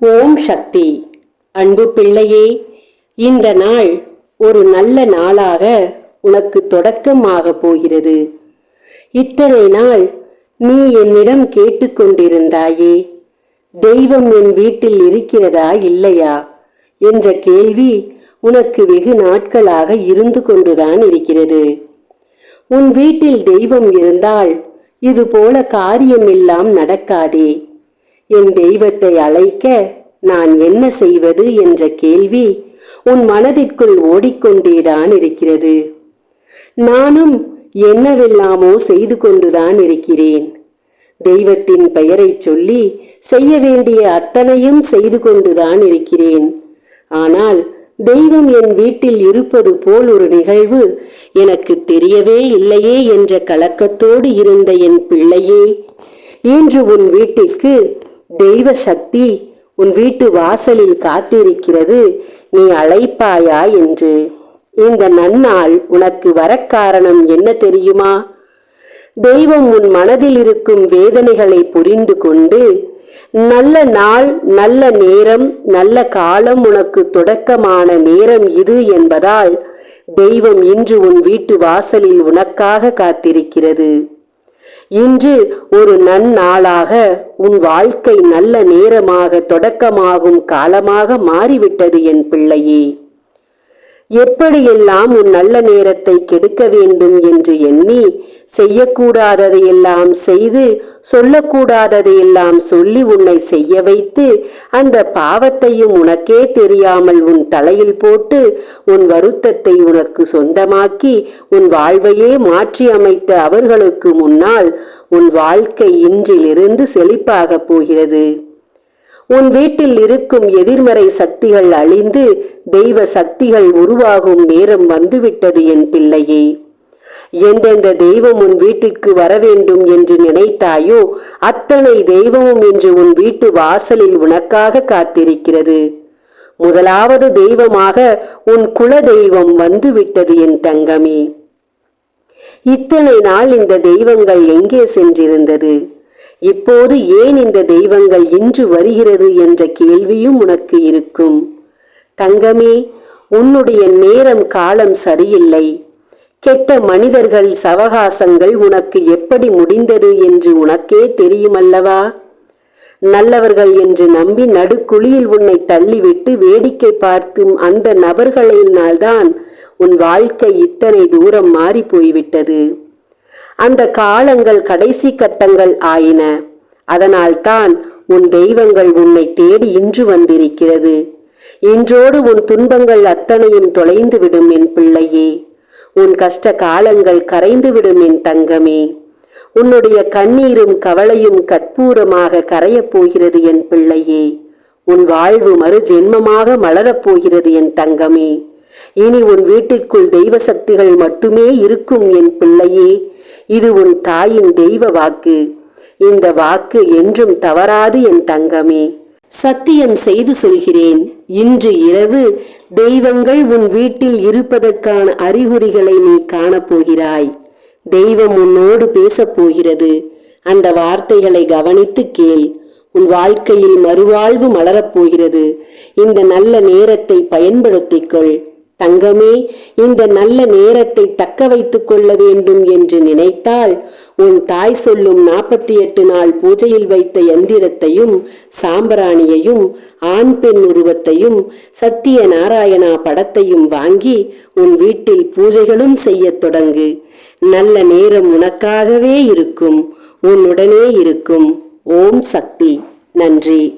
ஓம் சக்தி. அன்பு பிள்ளையே இந்த நாள் ஒரு நல்ல நாளாக உனக்கு தொடக்கமாக போகிறது. இத்தனை நாள் நீ என்னிடம் கேட்டுக்கொண்டிருந்தாயே தெய்வம் என் வீட்டில் இருக்கிறதா இல்லையா என்ற கேள்வி உனக்கு வெகு நாட்களாக இருந்து கொண்டுதான் இருக்கிறது. உன் வீட்டில் தெய்வம் இருந்தால் இது போல காரியமெல்லாம் நடக்காதே என் தெய்வத்தை அழைக்க நான் என்ன செய்வது என்ற கேள்வி உன் மனதிற்குள் ஓடிக்கொண்டேதான் இருக்கிறது. நானும் என்னவெல்லாமோ செய்து கொண்டுதான் இருக்கிறேன். தெய்வத்தின் பெயரைச் சொல்லி செய்ய வேண்டிய அத்தனையும் செய்து கொண்டுதான் இருக்கிறேன். ஆனால் தெய்வம் என் வீட்டில் இருப்பது போல் ஒரு நிகழ்வு எனக்கு தெரியவே இல்லையே என்ற கலக்கத்தோடு இருந்த என் பிள்ளையே இன்று உன் வீட்டிற்கு தெய்வ சக்தி உன் வீட்டு வாசலில் காத்திருக்கிறது நீ அழைப்பாயா என்று. இந்த நன்னாள் உனக்கு வரக் காரணம் என்ன தெரியுமா? தெய்வம் உன் மனதில் இருக்கும் வேதனைகளை புரிந்து கொண்டு நல்ல நாள் நல்ல நேரம் நல்ல காலம் உனக்கு தொடக்கமான நேரம் இது என்பதால் தெய்வம் இன்று உன் வீட்டு வாசலில் உனக்காக காத்திருக்கிறது. இன்று ஒரு நன்னாளாக உன் வாழ்க்கை நல்ல நேரமாக தொடக்கமாகும் காலமாக மாறிவிட்டது என் பிள்ளையே. எப்படியெல்லாம் உன் நல்ல நேரத்தை கெடுக்க வேண்டும் என்று எண்ணி செய்யக்கூடாததையெல்லாம் செய்து சொல்லக்கூடாததையெல்லாம் சொல்லி உன்னை செய்ய வைத்து அந்த பாவத்தையும் உனக்கே தெரியாமல் உன் தலையில் போட்டு உன் வருத்தத்தை உனக்கு சொந்தமாக்கி உன் வாழ்வையே மாற்றி அமைத்த அவர்களுக்கு முன்னால் உன் வாழ்க்கை இன்றிலிருந்து செழிப்பாகப் போகிறது. உன் வீட்டில் இருக்கும் எதிர்மறை சக்திகள் அழிந்து தெய்வ சக்திகள் உருவாகும் நேரம் வந்துவிட்டது என் பிள்ளையே. எந்தெந்த தெய்வம் உன் வீட்டிற்கு வர வேண்டும் என்று நினைத்தாயோ அத்தனை தெய்வமும் இன்று உன் வீட்டு வாசலில் உனக்காக காத்திருக்கிறது. முதலாவது தெய்வமாக உன் குல தெய்வம் வந்துவிட்டது என் தங்கமே. இத்தனை நாள் இந்த தெய்வங்கள் எங்கே சென்றிருந்தது? இப்போது ஏன் இந்த தெய்வங்கள் இன்று வருகிறது என்ற கேள்வியும் உனக்கு இருக்கும். தங்கமே உன்னுடைய நேரம் காலம் சரியில்லை. கெட்ட மனிதர்கள் சவகாசங்கள் உனக்கு எப்படி முடிந்தது என்று உனக்கே தெரியுமல்லவா? நல்லவர்கள் என்று நம்பி நடுக்குழியில் உன்னை தள்ளிவிட்டு வேடிக்கை பார்த்தும் அந்த நபர்களினால்தான் உன் வாழ்க்கை இத்தனை தூரம் மாறி போய்விட்டது. அந்த காலங்கள் கடைசி கட்டங்கள் ஆயின. அதனால்தான் உன் தெய்வங்கள் உன்னை தேடி இன்று வந்திருக்கிறது. இன்றோடு உன் துன்பங்கள் அத்தனையும் தொலைந்து விடும் என் பிள்ளையே. உன் கஷ்ட காலங்கள் கரைந்துவிடும் என் தங்கமே. உன்னுடைய கண்ணீரும் கவலையும் கற்பூரமாக கரையப் போகிறது என் பிள்ளையே. உன் வாழ்வு மறு ஜென்மமாக மலரப் போகிறது என் தங்கமே. இனி உன் வீட்டிற்குள் தெய்வ சக்திகள் மட்டுமே இருக்கும் என் பிள்ளையே இது உன் தாயின் தெய்வ வாக்கு. இந்த வாக்கு என்றும் தவறாது என் தங்கமே. சத்தியம் செய்து சொல்கிறேன் இன்று இரவு தெய்வங்கள் உன் வீட்டில் இருப்பதற்கான அறிகுறிகளை நீ காணப்போகிறாய். தெய்வம் உன்னோடு பேசப்போகிறது. அந்த வார்த்தைகளை கவனித்து கேள். உன் வாழ்க்கையில் மறுவாழ்வு மலரப் போகிறது இந்த நல்ல நேரத்தை பயன்படுத்திக் கொள். தங்கமே இந்த நல்ல நேரத்தை தக்க வைத்துக் கொள்ள வேண்டும் என்று நினைத்தால் உன் தாய் சொல்லும் நாற்பத்தி எட்டு நாள் பூஜையில் வைத்த எந்திரத்தையும் சாம்பிராணியையும் ஆண் பெண் உருவத்தையும் சத்திய நாராயணா படத்தையும் வாங்கி உன் வீட்டில் பூஜைகளும் செய்யத் தொடங்கு. நல்ல நேரம் உனக்காகவே இருக்கும் உன்னுடனே இருக்கும். ஓம் சக்தி. நன்றி.